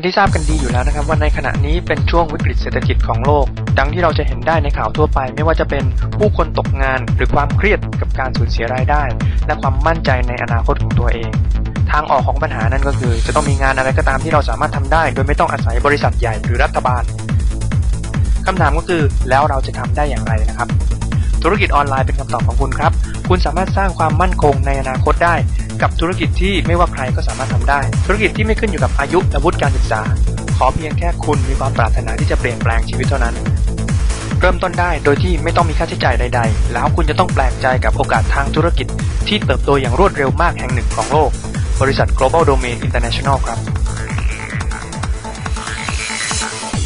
เป็นที่ทราบกันดีอยู่แล้วนะครับว่าในขณะนี้เป็นช่วงวิกฤตเศรษฐกิจของโลก ดังที่เราจะเห็นได้ในข่าวทั่วไป ไม่ว่าจะเป็นผู้คนตกงาน หรือความเครียดกับการสูญเสียรายได้ และความมั่นใจในอนาคตของตัวเอง ทางออกของปัญหานั้นก็คือ จะต้องมีงานอะไรก็ตามที่เราสามารถทำได้ โดยไม่ต้องอาศัยบริษัทใหญ่หรือรัฐบาลคำถามก็คือแล้วเราจะทำได้อย่างไรนะครับ ธุรกิจออนไลน์เป็นคำตอบของคุณครับ คุณสามารถสร้างความมั่นคงในอนาคตได้ กับธุรกิจที่ไม่ว่าใครก็สามารถทำได้ ธุรกิจที่ไม่ขึ้นอยู่กับอายุและวุฒิการศึกษา ขอเพียงแค่คุณมีความปรารถนาที่จะเปลี่ยนแปลงชีวิตเท่านั้น เริ่มต้นได้โดยที่ไม่ต้องมีค่าใช้จ่ายใด ๆ แล้วคุณจะต้องแปลกใจกับโอกาสทางธุรกิจ ที่เติบโตอย่างรวดเร็วมากแห่งหนึ่งของโลก บริษัท Global Domain International ครับ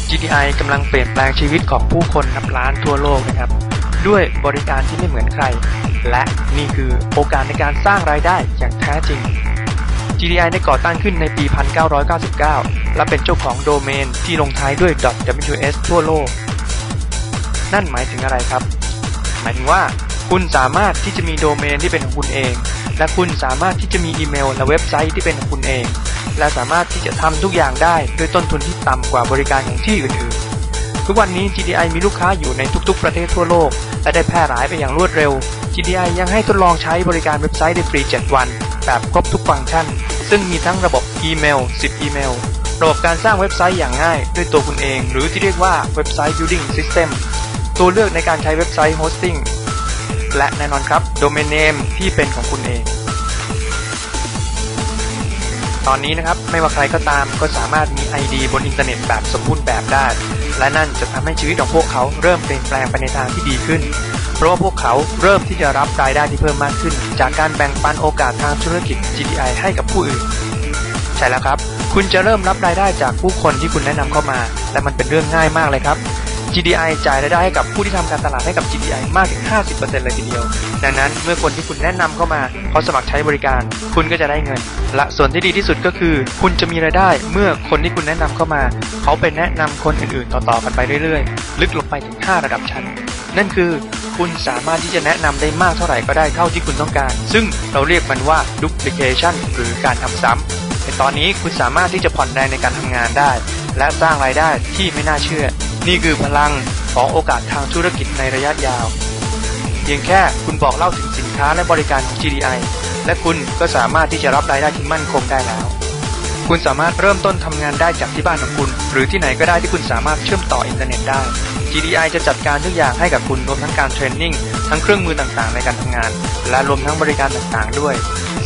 GDI กำลังเปลี่ยนแปลงชีวิตของผู้คนนับล้านทั่วโลกนะครับ ด้วยบริการที่ไม่เหมือนใคร และนี่คือโอกาสในการสร้างรายได้อย่างแท้จริง GDI ได้ก่อตั้งขึ้นในปี 1999 และเป็นเจ้าของโดเมนที่ลงท้ายด้วย .ws ทั่วโลก นั่นหมายถึงอะไรครับ หมายถึงว่าคุณสามารถที่จะมีโดเมนที่เป็นของคุณเอง และคุณสามารถที่จะมีอีเมลและเว็บไซต์ที่เป็นของคุณเอง และสามารถที่จะทำทุกอย่างได้ด้วยต้นทุนที่ต่ำกว่าบริการของที่อื่นๆ ทุกวันนี้ GDI มีลูกค้าอยู่ในทุกๆ ประเทศทั่วโลก และได้แพร่หลายไปอย่างรวดเร็ว GDI ยังให้ทดลองใช้บริการเว็บไซต์ได้ฟรี 7 วัน แบบครบทุกฟังก์ชัน ซึ่งมีทั้งระบบอีเมล 10 อีเมล ระบบการสร้างเว็บไซต์อย่างง่ายด้วยตัวคุณเอง หรือที่เรียกว่าเว็บไซต์ building system ตัวเลือกในการใช้เว็บไซต์ hosting และแน่นอนครับ domain name ที่เป็นของคุณเอง ตอนนี้นะครับไม่ว่าใครก็ตามก็สามารถมี ID บนอินเทอร์เน็ตแบบสมบูรณ์แบบได้ และนั่นจะทำให้ชีวิตของพวกเขาเริ่มเปลี่ยนแปลงไปในทางที่ดีขึ้น เพราะว่าพวกเขาเริ่มที่จะรับรายได้ที่เพิ่มมากขึ้น จากการแบ่งปันโอกาสทางธุรกิจ GDI ให้กับผู้อื่น ใช่แล้วครับ คุณจะเริ่มรับรายได้จากผู้คนที่คุณแนะนำเข้ามา และมันเป็นเรื่องง่ายมากเลยครับ GDI จ่ายรายได้ให้กับผู้ที่ทำการตลาดให้กับ GDI มากถึง 50%เลยทีเดียว ดังนั้นเมื่อคนที่คุณแนะนำเข้ามาเขาสมัครใช้บริการ คุณก็จะได้เงิน และส่วนที่ดีที่สุดก็คือ คุณจะมีรายได้เมื่อคนที่คุณแนะนำเข้ามา เขาไปแนะนำคนอื่นๆ ต่อๆกันไปเรื่อยๆ ลึกลงไปถึง 5 ระดับชั้น นั่นคือ คุณสามารถที่จะแนะนำได้มากเท่าไหร่ก็ได้เท่าที่คุณต้องการ ซึ่งเราเรียกมันว่า duplication หรือการทำซ้ำในตอนนี้คุณสามารถที่จะผ่อนแรงในการทำงานได้ และสร้างรายได้ที่ไม่น่าเชื่อ นี่คือพลังของโอกาสทางธุรกิจในระยะยาว เพียงแค่คุณบอกเล่าถึงสินค้าและบริการของ GDI และคุณก็สามารถที่จะรับรายได้ที่มั่นคงได้แล้ว คุณสามารถเริ่มต้นทำงานได้จากที่บ้านของคุณ หรือที่ไหนก็ได้ที่คุณสามารถเชื่อมต่ออินเทอร์เน็ตได้ GDI จะจัดการทุกอย่างให้กับคุณรวมทั้งการเทรนนิ่งทั้งเครื่องมือต่างๆ ในการทำงาน และรวมทั้งบริการต่างๆ ด้วย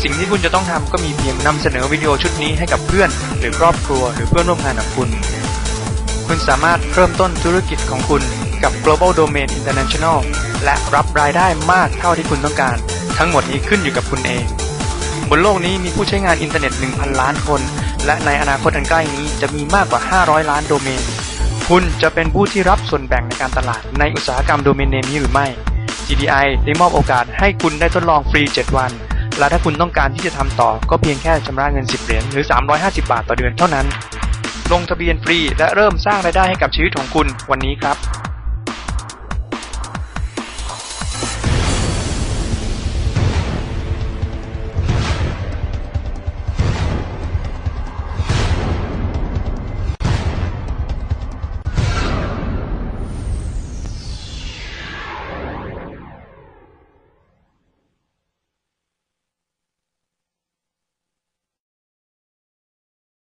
สิ่งที่คุณจะต้องทำก็มีเพียงนำเสนอวิดีโอชุดนี้ให้กับเพื่อน หรือครอบครัว หรือเพื่อนร่วมงานของคุณ คุณสามารถเริ่มต้นธุรกิจของคุณกับ Global Domain International และรับรายได้มากเท่าที่คุณต้องการ ทั้งหมดนี้ขึ้นอยู่กับคุณเอง บนโลกนี้มีผู้ใช้งานอินเทอร์เน็ต 1,000 ล้านคน และในอนาคตอันใกล้นี้จะมีมากกว่า 500 ล้านโดเมน คุณจะเป็นผู้ที่รับส่วนแบ่งในการตลาดในอุตสาหกรรมโดเมนเนมนี้หรือไม่ GDI ได้มอบโอกาสให้คุณได้ทดลองฟรี 7 วัน และถ้าคุณต้องการที่จะทำต่อก็เพียงแค่ชำระเงิน 10 เหรียญหรือ 350 บาทต่อเดือนเท่านั้น ลงทะเบียนฟรีและเริ่มสร้างรายได้ให้กับชีวิตของคุณวันนี้ครับ